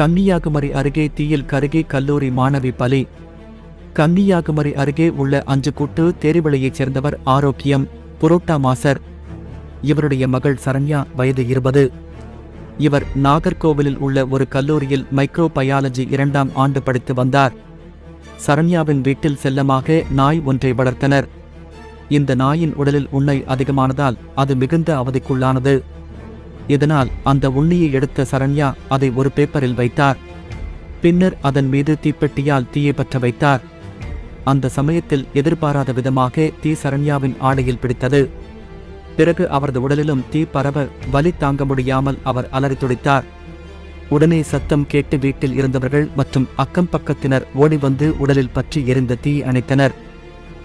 கன்னியாகுமரி அருகே தீயில் கருகே கல்லூரி மாணவி பலி. கன்னியாகுமரி அருகே உள்ள அஞ்சு கூட்டு தேரிவளையைச் சேர்ந்தவர் ஆரோக்கியம் புரோட்டா மாசர். இவருடைய மகள் சரண்யா வயது இருபது. இவர் நாகர்கோவிலில் உள்ள ஒரு கல்லூரியில் மைக்ரோ பயாலஜி இரண்டாம் ஆண்டு படித்து வந்தார். சரண்யாவின் வீட்டில் செல்லமாக நாய் ஒன்றை வளர்த்தனர். இந்த நாயின் உடலில் உண்ணை அதிகமானதால் அது மிகுந்த அவதிக்குள்ளானது. இதனால் அந்த உண்ணியை எடுத்த சரண்யா அதை ஒரு பேப்பரில் வைத்தார். பின்னர் அதன் மீது தீப்பெட்டியால் தீயை பற்ற வைத்தார். அந்த சமயத்தில் எதிர்பாராத விதமாக தீ சரண்யாவின் ஆடையில் பிடித்தது. பிறகு அவரது உடலிலும் தீ பரவ வலி தாங்க முடியாமல் அவர் அலறி துடித்தார். உடனே சத்தம் கேட்டு வீட்டில் இருந்தவர்கள் மற்றும் அக்கம் பக்கத்தினர் ஓடி வந்து உடலில் பற்றி எரிந்த தீ அணைத்தனர்.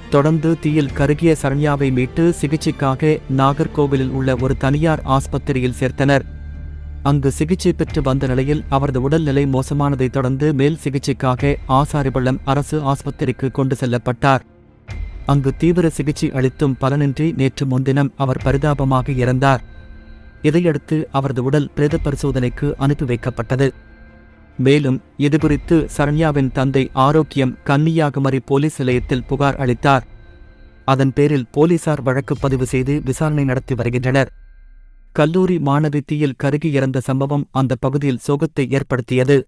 தொடர்ந்து தீயில் கருகிய சரண்யாவை மீட்டு சிகிச்சைக்காக நாகர்கோவிலில் உள்ள ஒரு தனியார் ஆஸ்பத்திரியில் சேர்த்தனர். அங்கு சிகிச்சை பெற்று வந்த நிலையில் அவரது உடல்நிலை மோசமானதைத் தொடர்ந்து மேல் சிகிச்சைக்காக ஆசாரிபள்ளம் அரசு ஆஸ்பத்திரிக்கு கொண்டு செல்லப்பட்டார். அங்கு தீவிர சிகிச்சை அளித்தும் பலனின்றி நேற்று முன்தினம் அவர் பரிதாபமாக இறந்தார். இதையடுத்து அவரது உடல் பிரேத பரிசோதனைக்கு அனுப்பி வைக்கப்பட்டது. மேலும் இதுகுறித்து சரண்யாவின் தந்தை ஆரோக்கியம் கன்னியாகுமரி போலீஸ் நிலையத்தில் புகார் அளித்தார். அதன் பேரில் போலீசார் வழக்கு பதிவு செய்து விசாரணை நடத்தி வருகின்றனர். கல்லூரி மாணவி தீயில் கருகி இறந்த சம்பவம் அந்த பகுதியில் சோகத்தை ஏற்படுத்தியது.